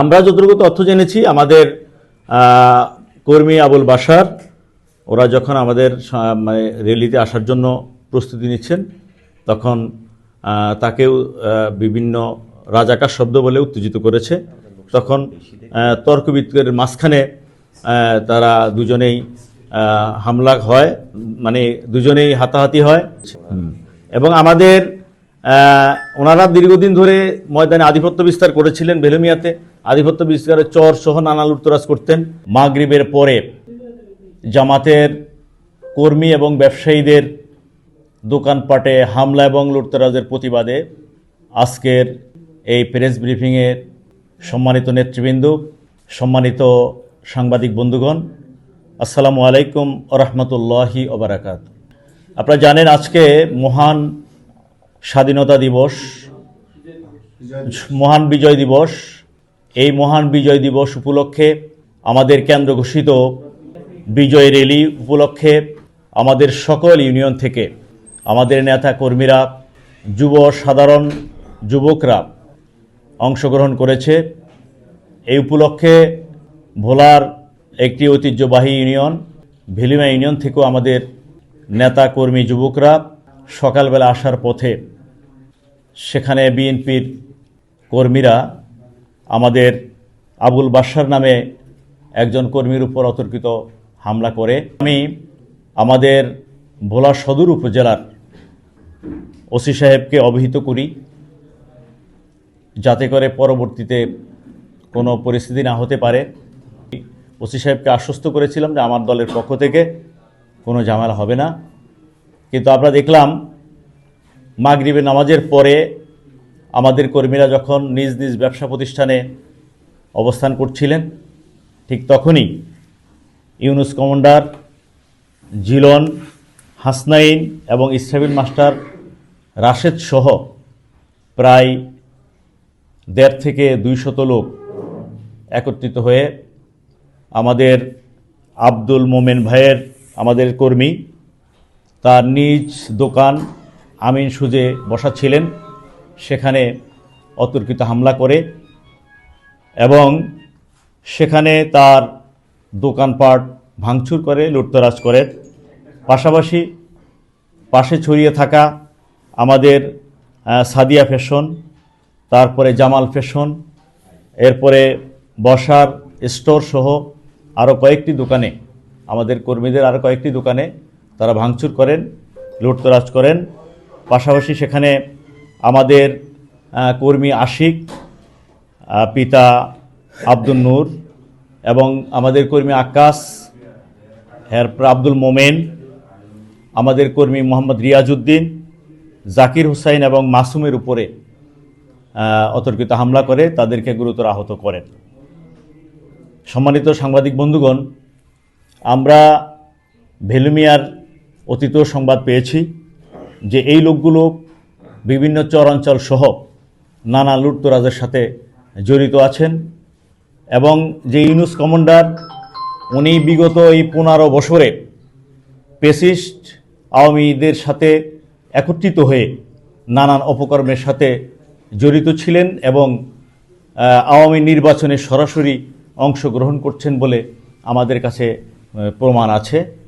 আমরা যতটুকু তথ্য জেনেছি, আমাদের কর্মী আবুল বাসার ওরা যখন আমাদের মানে র্যালিতে আসার জন্য প্রস্তুতি নিচ্ছেন, তখন তাকেও বিভিন্ন রাজাকার শব্দ বলে উত্তেজিত করেছে। তখন তর্ক বিতর্কের মাঝখানে তারা দুজনেই হামলা হয় মানে দুজনেই হাতাহাতি হয়। এবং আমাদের ওনারা দীর্ঘদিন ধরে ময়দানে আধিপত্য বিস্তার করেছিলেন বেলুমিয়াতে। আধিপত্য বিস্তারের চর সহ নানা লুটতরাজ করতেন। মাগরিবের পরে জামাতের কর্মী এবং ব্যবসায়ীদের দোকানপাটে হামলা এবং লুটতরাজের প্রতিবাদে আজকের এই প্রেস ব্রিফিংয়ের সম্মানিত নেতৃবৃন্দ, সম্মানিত সাংবাদিক বন্ধুগণ, আসসালামু আলাইকুম ওরহমতুল্লাহি ওবরাকাত আপনারা জানেন আজকে মহান স্বাধীনতা দিবস, মহান বিজয় দিবস। এই মহান বিজয় দিবস উপলক্ষে আমাদের কেন্দ্র ঘোষিত বিজয় র্যালি উপলক্ষে আমাদের সকল ইউনিয়ন থেকে আমাদের নেতা কর্মীরা যুব সাধারণ যুবকরা অংশগ্রহণ করেছে। এই উপলক্ষে ভোলার একটি ঐতিহ্যবাহী ইউনিয়ন, ভিলিমা ইউনিয়ন থেকেও আমাদের নেতা কর্মী যুবকরা সকালবেলা আসার পথে সেখানে বিএনপির কর্মীরা আমাদের আবুল বাসার নামে একজন কর্মীর উপর অতর্কিত হামলা করে। আমি আমাদের ভোলা সদর উপজেলার ওসি সাহেবকে অবহিত করি, যাতে করে পরবর্তীতে কোনো পরিস্থিতি না হতে পারে। ওসি সাহেবকে আশ্বস্ত করেছিলাম যে আমার দলের পক্ষ থেকে কোনো ঝামেলা হবে না। কিন্তু আমরা দেখলাম মাগরিবে নামাজের পরে আমাদের কর্মীরা যখন নিজ নিজ ব্যবসা প্রতিষ্ঠানে অবস্থান করছিলেন, ঠিক তখনই ইউনুস কমান্ডার জিলন হাসনাইন এবং ইসরাবিল মাস্টার রাশেদ সহ প্রায় দেড় থেকে দুইশত লোক একত্রিত হয়ে আমাদের আব্দুল মোমেন ভাইয়ের, আমাদের কর্মী, তার নিজ দোকান আমিন সুজে বসা ছিলেন সেখানে অতর্কিত হামলা করে এবং সেখানে তার দোকানপাট ভাঙচুর করে, লুটতরাজ করেন পাশাপাশি পাশে ছড়িয়ে থাকা আমাদের সাদিয়া ফ্যাশন, তারপরে জামাল ফ্যাশন, এরপরে বসার স্টোর সহ আরও কয়েকটি দোকানে, আমাদের কর্মীদের আরও কয়েকটি দোকানে তারা ভাঙচুর করেন, লুটতরাজ করেন। পাশাপাশি সেখানে আমাদের কর্মী আশিক পিতা আব্দুল নূর এবং আমাদের কর্মী আকাশ এরপর আব্দুল মোমেন, আমাদের কর্মী মোহাম্মদ রিয়াজউদ্দিন, জাকির হুসাইন এবং মাসুমের উপরে অতর্কিত হামলা করে তাদেরকে গুরুতর আহত করেন। সম্মানিত সাংবাদিক বন্ধুগণ, আমরা ভেলুমিয়ার অতীত সংবাদ পেয়েছি যে এই লোকগুলো বিভিন্ন চরাঞ্চল সহ নানা লুটতরাজের সাথে জড়িত আছেন এবং যে ইউনুস কমান্ডার, উনি বিগত এই পনেরো বছরে পেসিস্ট আওয়ামীদের সাথে একত্রিত হয়ে নানান অপকর্মের সাথে জড়িত ছিলেন এবং আওয়ামী নির্বাচনে সরাসরি অংশগ্রহণ করছেন বলে আমাদের কাছে প্রমাণ আছে।